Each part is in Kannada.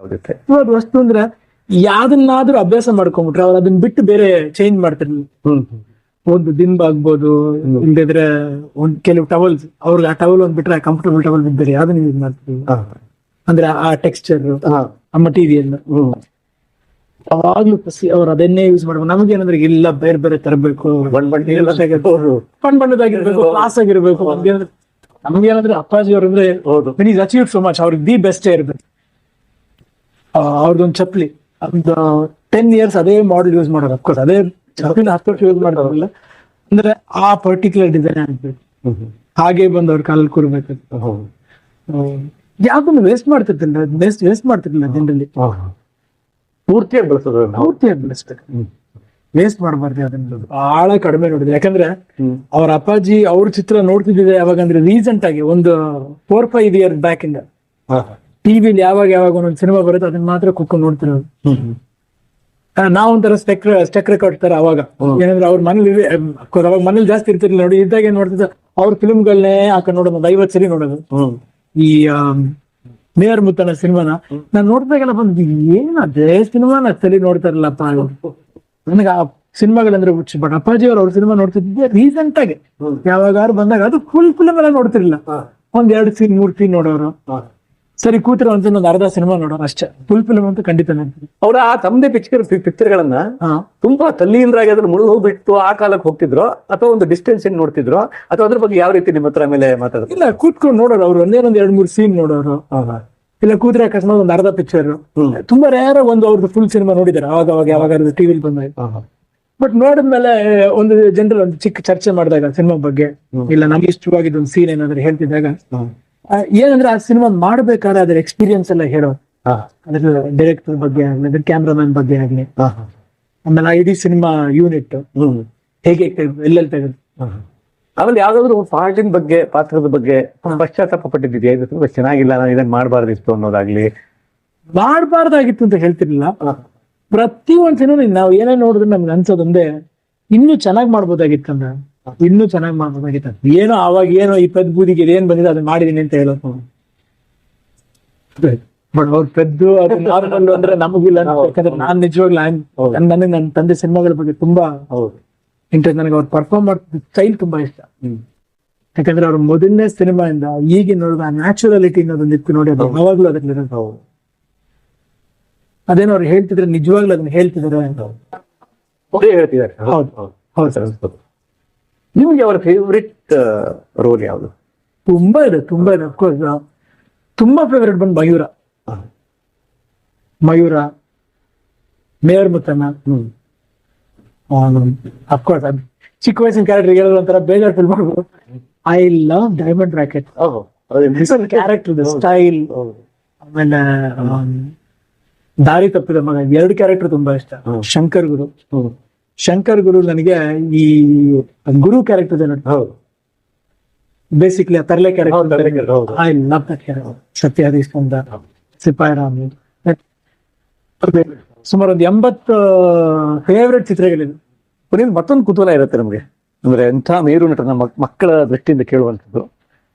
ಯಾವ್ದಿತ್ತೆ ಇವಾಗ ವಸ್ತು ಅಂದ್ರೆ ಯಾವ್ದನ್ನಾದ್ರೂ ಅಭ್ಯಾಸ ಮಾಡ್ಕೊಂಡ್ಬಿಟ್ರೆ ಅವ್ರು ಅದನ್ನ ಬಿಟ್ಟು ಬೇರೆ ಚೇಂಜ್ ಮಾಡ್ತಿರ್ಲಿಲ್ಲ ಒಂದು ದಿನ ಆಗ್ಬೋದು ಇಲ್ದಿದ್ರೆ ಒಂದ್ ಕೆಲವು ಟವಲ್ಸ್ ಅವ್ರಿಗೆ ಆ ಟವಲ್ ಒಂದ್ ಬಿಟ್ರೆ ಕಂಫರ್ಟಬಲ್ ಟವಲ್ ಬಿದ್ದರೆ ಯಾವ್ದನ್ನ ಯೂಸ್ ಮಾಡ್ತೀವಿ? ಅಂದ್ರೆ ಆ ಟೆಕ್ಸ್ಚರ್ ಆ ಮಟೀರಿಯಲ್ ಅವಾಗ್ಲೂ ಪಸಿ ಅವ್ರು ಅದನ್ನೇ ಯೂಸ್ ಮಾಡ್ಬೇಕು ನಮಗೇನಂದ್ರೆ ಇಲ್ಲ ಬೇರೆ ಬೇರೆ ತರಬೇಕು. ಬಣ್ಣ ಬಣ್ಣ ಬಣ್ಣದಾಗಿರ್ಬೇಕು ಕ್ಲಾಸ್ ಆಗಿರ್ಬೇಕು. ನಮ್ಗೇನಂದ್ರೆ ಅಪ್ಪಾಜಿ ಅವ್ರು ಅಂದ್ರೆ ಹೌದು. When is achieve so much ಅವ್ರಿಗೆ ದಿ ಬೆಸ್ಟ್ ಇರ್ಬೇಕು. ಅವ್ರದ್ದೊಂದು ಚಪ್ಲಿ ಒಂದು ಟೆನ್ ಇಯರ್ಸ್ ಅದೇ ಮಾಡೆಲ್ ಯೂಸ್ ಮಾಡೋದು ಅಫ್ಕೋರ್ಸ್ ಅದೇ ಚಪ್ಲಿನ ಹತ್ತು ವರ್ಷ ಯೂಸ್ ಮಾಡೋದಿಲ್ಲ ಅಂದ್ರೆ ಆ ಪರ್ಟಿಕ್ಯುಲರ್ ಡಿಸೈನ್ ಆಗ್ಬೇಕು. ಹಾಗೆ ಬಂದು ಅವ್ರ ಕಾಲಲ್ಲಿ ಕೂರ್ಬೇಕು. ಯಾವ್ದನ್ನು ವೇಸ್ಟ್ ಮಾಡ್ತಿರ್ತಿಲ್ಲ ವೇಸ್ಟ್ ವೇಸ್ಟ್ ಮಾಡ್ತಿರ್ಲಿಲ್ಲ ಜನರಲ್ಲಿ. ಪೂರ್ತಿಯಾಗಿ ಬಳಸೋದು ಪೂರ್ತಿಯಾಗಿ ಬೆಳೆಸ್ಬೇಕು. ವೇಸ್ಟ್ ಮಾಡಬಾರ್ದು ಅದನ್ನ ಬಹಳ ಕಡಿಮೆ ನೋಡಿದೆ. ಯಾಕಂದ್ರೆ. ಅವ್ರ ಅಪ್ಪಾಜಿ ಅವ್ರ ಚಿತ್ರ ನೋಡ್ತಿದ್ದೆ ಯಾವಾಗಂದ್ರೆ ರೀಸೆಂಟ್ ಆಗಿ ಒಂದು ಫೋರ್ ಫೈವ್ ಇಯರ್ ಬ್ಯಾಕ್ ಇಂದ. ಟಿವಿಲಿ ಯಾವಾಗ ಯಾವಾಗ ಒಂದೊಂದು ಸಿನಿಮಾ ಬರುತ್ತೆ ಅದನ್ನ ಮಾತ್ರ ಕುತ್ಕೊಂಡು ನೋಡ್ತಿರೋದು. ನಾವೊಂಥರ ಸ್ಟೆಕ್ ಸ್ಟೆಕ್ ರೆಕಾರ್ಡ್ ತರ ಅವಾಗ. ಏನಂದ್ರೆ ಅವ್ರ ಮನೇಲಿ ಅವಾಗ ಮನೇಲಿ ಜಾಸ್ತಿ ಇರ್ತಿರ್ಲಿಲ್ಲ ನೋಡಿ ಇದ್ದಾಗ ಏನ್ ನೋಡ್ತಿದ್ದ ಅವ್ರ ಫಿಲ್ಮ್ಗಳನ್ನೇ ಹಾಕೊಂಡು ನೋಡೋದು ಒಂದು ಐವತ್ತು ಸರಿ ನೋಡೋದು. ಈ ಮೇಯರ್ ಮುತ್ತನ ಸಿನಿಮಾನ. ನಾನ್ ನೋಡಿದಾಗೆಲ್ಲ ಬಂದು ಏನ್ ಅದೇ ಸಿನಿಮಾನ ಸರಿ ನೋಡ್ತಾರಲ್ಲಪ್ಪ ನನಗೆ ಆ ಸಿನಿಮಾಗಳಂದ್ರೆ ಹುಚ್ಚು ಬಟ್ ಅಪ್ಪಾಜಿ ಅವ್ರ ಅವ್ರ ಸಿನಿಮಾ ನೋಡ್ತಿದ್ದೆ ರೀಸೆಂಟ್ ಆಗಿ. ಯಾವಾಗಾರು ಬಂದಾಗ ಅದು ಫುಲ್ ಫಿಲ್ಮ್ ಎಲ್ಲ ನೋಡ್ತಿರ್ಲಿಲ್ಲ. ಒಂದ್ ಎರಡು ಸೀನ್ ಮೂರ್ ಸೀನ್ ನೋಡೋರು. ಸರಿ ಕೂತಿರೋ ಅಂತ ಒಂದು ಅರ್ಧ ಸಿನಿಮಾ ನೋಡೋರು ಅಷ್ಟೇ. ಫುಲ್ ಫಿಲ್ಮ್ ಅಂತ ಖಂಡಿತ ಅವ್ರ ಆ ತಮ್ಮದೇ ಪಿಕ್ಚರ್ ಪಿಕ್ಚರ್ಗಳನ್ನ ತುಂಬಾ ತಲ್ಲಿಯಿಂದಾಗಿ ಅದ್ರ ಮುಳುಗು ಹೋಗ್ಬಿಟ್ಟು ಆ ಕಾಲಕ್ಕೆ ಹೋಗ್ತಿದ್ರು ಅಥವಾ ಒಂದು ಡಿಸ್ಟೆನ್ಸ್ ಏನ್ ನೋಡ್ತಿದ್ರು ಅಥವಾ ಅದ್ರ ಬಗ್ಗೆ ಯಾವ ರೀತಿ ನಿಮ್ಮ ಹತ್ರ ಮೇಲೆ ಮಾತಾಡೋದು? ಇಲ್ಲ ಕೂತ್ಕೊಂಡು ನೋಡೋರು ಅವ್ರು. ಒಂದೇ ಒಂದ್ ಎರಡ್ ಮೂರು ಸೀನ್ ನೋಡೋರು. ಇಲ್ಲ ಕೂತ್ರೆ ಅಕಸ್ಮಾತ್ ಒಂದ್ ಅರ್ಧ ಪಿಕ್ಚರ್ ತುಂಬಾ ರೇರ್ ಒಂದು ಅವ್ರದ್ದು ಫುಲ್ ಸಿನಿಮಾ ನೋಡಿದಾರೆ. ಅವಾಗ ಅವಾಗ ಯಾವಾಗ ಟಿವಿಲಿ ಬಂದಾಗ. ಬಟ್ ನೋಡಿದ್ಮೇಲೆ ಒಂದು ಜನರಲ್ ಒಂದು ಚಿಕ್ಕ ಚರ್ಚೆ ಮಾಡಿದಾಗ ಸಿನಿಮಾ ಬಗ್ಗೆ. ಇಲ್ಲ ನಮ್ಗೆ ಇಷ್ಟವಾಗಿದ್ದು ಒಂದು ಸೀನ್ ಏನಾದ್ರು ಹೇಳ್ತಿದ್ದಾಗ ಏನಂದ್ರೆ ಆ ಸಿನಿಮಾ ಮಾಡ್ಬೇಕಾದ್ರೆ ಅದ್ರ ಎಕ್ಸ್ಪೀರಿಯನ್ಸ್ ಎಲ್ಲ ಹೇಳೋದು ಅದ್ರ ಡೈರೆಕ್ಟರ್ ಬಗ್ಗೆ ಆಗ್ಲಿ ಅದ್ರ ಕ್ಯಾಮ್ರಾಮನ್ ಬಗ್ಗೆ ಆಗ್ಲಿ. ಆಮೇಲೆ ಆ ಇಡೀ ಸಿನಿಮಾ ಯೂನಿಟ್ ಹೇಗೆ ಎಲ್ಲೆಲ್ಲಿ ತೆಗೆದು ಆಮೇಲೆ ಯಾವ್ದಾದ್ರು ಪಾರ್ಟಿನ ಬಗ್ಗೆ ಪಾತ್ರದ ಬಗ್ಗೆ ಪಶ್ಚಾತ್ತಾಪ ಪಟ್ಟಿದ್ಯಾ ಇದು ತುಂಬಾ ಚೆನ್ನಾಗಿಲ್ಲ ನಾನು ಇದನ್ನ ಮಾಡಬಾರ್ದಿತ್ತು ಅನ್ನೋದಾಗ್ಲಿ. ಮಾಡಬಾರ್ದಾಗಿತ್ತು ಅಂತ ಹೇಳ್ತಿರ್ಲಿಲ್ಲ. ಪ್ರತಿ ಒಂದ್ ಸಿನಿಮಾ ನಾವು ಏನೇ ನೋಡಿದ್ರೆ ನಮ್ಗೆ ಅನ್ಸೋದೊಂದೇ ಇನ್ನೂ ಚೆನ್ನಾಗಿ ಮಾಡ್ಬೋದಾಗಿತ್ತು ಅಂದ್ರೆ ಇನ್ನೂ ಚೆನ್ನಾಗಿ ಮಾಡ್ಬೋದಾಗಿತ್ತು ಅಂತ. ಏನೋ ಅವಾಗ ಏನೋ ಈ ಪೆದ್ ಬೂದಿಗೆ ಏನ್ ಬಂದಿದೆ ಅದನ್ನ ಮಾಡಿದೀನಿ ಅಂತ ಹೇಳೋದು ಬಟ್ ಅವ್ರ ಪೆದ್ದು ಅದು ನಾರ್ಮಲ್ ಅಂದ್ರೆ ನಮಗಿಲ್ಲ. ಯಾಕಂದ್ರೆ ನಾನ್ ನಿಜವಾಗ್ಲೂ. ನನಗೆ ನನ್ನ ತಂದೆ ಸಿನಿಮಾಗಳ ಬಗ್ಗೆ ತುಂಬಾ ಹೌದು. ಇಂಟ್ರೆಸ್ಟ್ ನನಗೆ ಅವ್ರು ಪರ್ಫಾರ್ಮ್ ಮಾಡ್ತಿದ್ದ ಸ್ಟೈಲ್ ತುಂಬಾ ಇಷ್ಟ. ಯಾಕಂದ್ರೆ ಅವ್ರ ಮೊದಲನೇ ಸಿನಿಮಾ ಇಂದ ಈಗಿನ ನೋಡಿದ ಆ ನ್ಯಾಚುರಾಲಿಟಿ ಅನ್ನೋದೊಂದು ಇತ್ತು ನೋಡಿ ಅದು ಯಾವಾಗ್ಲೂ ಅದ್ರಲ್ಲಿ ಹೌದು. ಅದೇನೋ ಅವ್ರು ಹೇಳ್ತಿದ್ರೆ ನಿಜವಾಗ್ಲೂ ಅದನ್ನ ಹೇಳ್ತಿದಾರೆ ಅಂತ. ಹೇಳ್ತಿದ್ದಾರೆ. ಹೌದು. ಹೌದು. ಸರ್. ನಿಮ್ಗೆ ಅವರ ಫೇವ್ರೆಟ್ ರೋಲ್ ಯಾವುದು? ತುಂಬಾ ಇದೆ ತುಂಬಾ ಇದೆ ಅಫ್ಕೋರ್ಸ್ ತುಂಬಾ ಫೇವರೇಟ್ ಬಂದು Mayura. Mayura mayor Muthanna. Of course ಚಿಕ್ಕ ವಯಸ್ಸಿನ ಕ್ಯಾರೆಕ್ಟರ್ ಹೇಳಿದ್ರು ಒಂಥರ ಬೇಜಾರು ಫೀಲ್ ಮಾಡ್ಬೋದು. I love diamond racket character style. ಆಮೇಲೆ ದಾರಿ ತಪ್ಪಿದ ಮಗ ಎರಡು ಕ್ಯಾರೆಕ್ಟರ್ ತುಂಬಾ ಇಷ್ಟ. ಶಂಕರ್ ಗುರು. ಶಂಕರ್ ಗುರು ನನಗೆ ಈ ಗುರು ಕ್ಯಾರೆಕ್ಟರ್ ಹೌದು. ಬೇಸಿಕ್ಲಿ ಆ ತರಲೆ character. I love that character Satyadhish ಅಂತ ಸಿಪಾಯಿ ರಾಮ್. ಸುಮಾರು ಒಂದು ಎಂಬತ್ತು ಫೇವ್ರೆಟ್ ಚಿತ್ರಗಳಿದೆ. ಕೊನೆಯಲ್ಲಿ ಮತ್ತೊಂದು ಕುತೂಹಲ ಇರುತ್ತೆ ನಮಗೆ. ಅಂದ್ರೆ ಎಂಥ ಮೇರು ನಟನ ಮಕ್- ಮಕ್ಕಳ ದೃಷ್ಟಿಯಿಂದ ಕೇಳುವಂಥದ್ದು.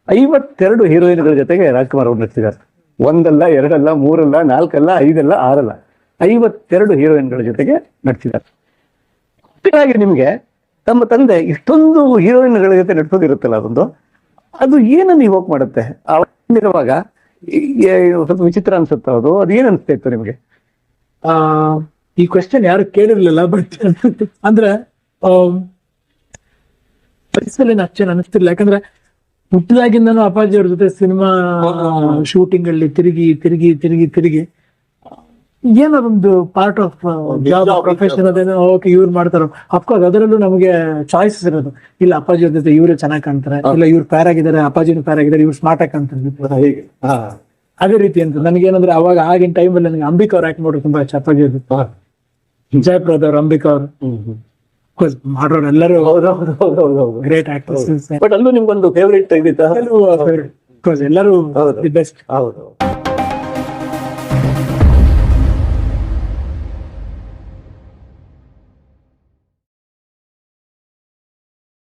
ಐವತ್ತೆರಡು ಹೀರೋಯಿನ್ಗಳ ಜೊತೆಗೆ ರಾಜ್ಕುಮಾರ್ ಅವರು ನಟಿಸಿದ್ದಾರೆ. ಒಂದಲ್ಲ ಎರಡಲ್ಲ ಮೂರಲ್ಲ ನಾಲ್ಕಲ್ಲ ಐದಲ್ಲ ಆರಲ್ಲ. ಐವತ್ತೆರಡು ಹೀರೋಯಿನ್ಗಳ ಜೊತೆಗೆ ನಟಿಸಿದ್ದಾರೆ. ಹಾಗೆ ನಿಮಗೆ ತಮ್ಮ ತಂದೆ ಇಷ್ಟೊಂದು ಹೀರೋಯಿನ್ಗಳ ಜೊತೆ ನಡ್ಸೋದಿರುತ್ತಲ್ಲ ಅದೊಂದು? ಅದು ಏನನ್ನು ಇವಾಗ ಮಾಡುತ್ತೆ? ಅವಾಗಿರುವಾಗ ಸ್ವಲ್ಪ ವಿಚಿತ್ರ ಅನ್ಸುತ್ತೆ ಅದು? ಅದು ಏನ್ ಅನ್ಸ್ತಾ ಇತ್ತು ನಿಮಗೆ? ಆ ಈ ಕ್ವೆಶನ್ ಯಾರು ಕೇಳಿರ್ಲಿಲ್ಲ ಬಟ್ ಅಂದ್ರೆ ಏನು ಅಷ್ಟೇನು ಅನಿಸ್ತಿರ್ಲಿಲ್ಲ ಯಾಕಂದ್ರೆ ಹುಟ್ಟಿದಾಗಿಂದನೂ ಅಪ್ಪಾಜಿ ಅವ್ರ ಜೊತೆ ಸಿನಿಮಾ ಶೂಟಿಂಗ್ ಅಲ್ಲಿ ತಿರುಗಿ ತಿರುಗಿ ತಿರುಗಿ ತಿರುಗಿ ಏನದೊಂದು ಪಾರ್ಟ್ ಆಫ್ ಜಾಬ್ ಪ್ರೊಫೆಷನ್ ಅದೇನೋ ಓಕೆ ಇವ್ರು ಮಾಡ್ತಾರೋ. ಅಫ್ಕೋರ್ಸ್ ಅದರಲ್ಲೂ ನಮಗೆ ಚಾಯ್ಸಸ್ ಇರೋದು. ಇಲ್ಲ ಅಪ್ಪಾಜಿ ಅವ್ರ ಜೊತೆ ಇವ್ರೇ ಚೆನ್ನಾಗಿ ಕಾಣ್ತಾರೆ. ಇಲ್ಲ ಇವ್ರು ಫ್ಯಾರ್ ಆಗಿದ್ದಾರೆ ಅಪ್ಪಾಜಿನೂ ಫ್ಯಾರ್ ಆಗಿದ್ದಾರೆ ಇವ್ರು ಸ್ಮಾರ್ಟ್ ಆಗಿ ಕಾಣ್ತಾರೆ. ಹೇಗೆ. ಅದೇ ರೀತಿ ಅಂತ. ನನಗೇನಂದ್ರೆ ಅವಾಗ ಆಗಿನ ಟೈಮಲ್ಲಿ ನನಗೆ ಅಂಬಿಕಾ ಅವ್ರ ಆಕ್ಟ್ ಮಾಡೋದು ತುಂಬಾ ಚಪ್ಪಾಗಿ ಜಯಪ್ರದ ಅವ್ರು ಅಂಬಿಕಾ ಅವರು. ಮಾಡೋರು ಎಲ್ಲರೂ ಗ್ರೇಟ್ ಆಕ್ಟರ್ಸ್ ಬಟ್ ಅಲ್ಲೂ ನಿಮ್ಗೊಂದು ಫೇವ್ರೇಟ್ ಇದಿತ್ತ? ಎಲ್ಲರೂ ಎಲ್ಲರೂ. ದಿ ಬೆಸ್ಟ್ ಹೌದು.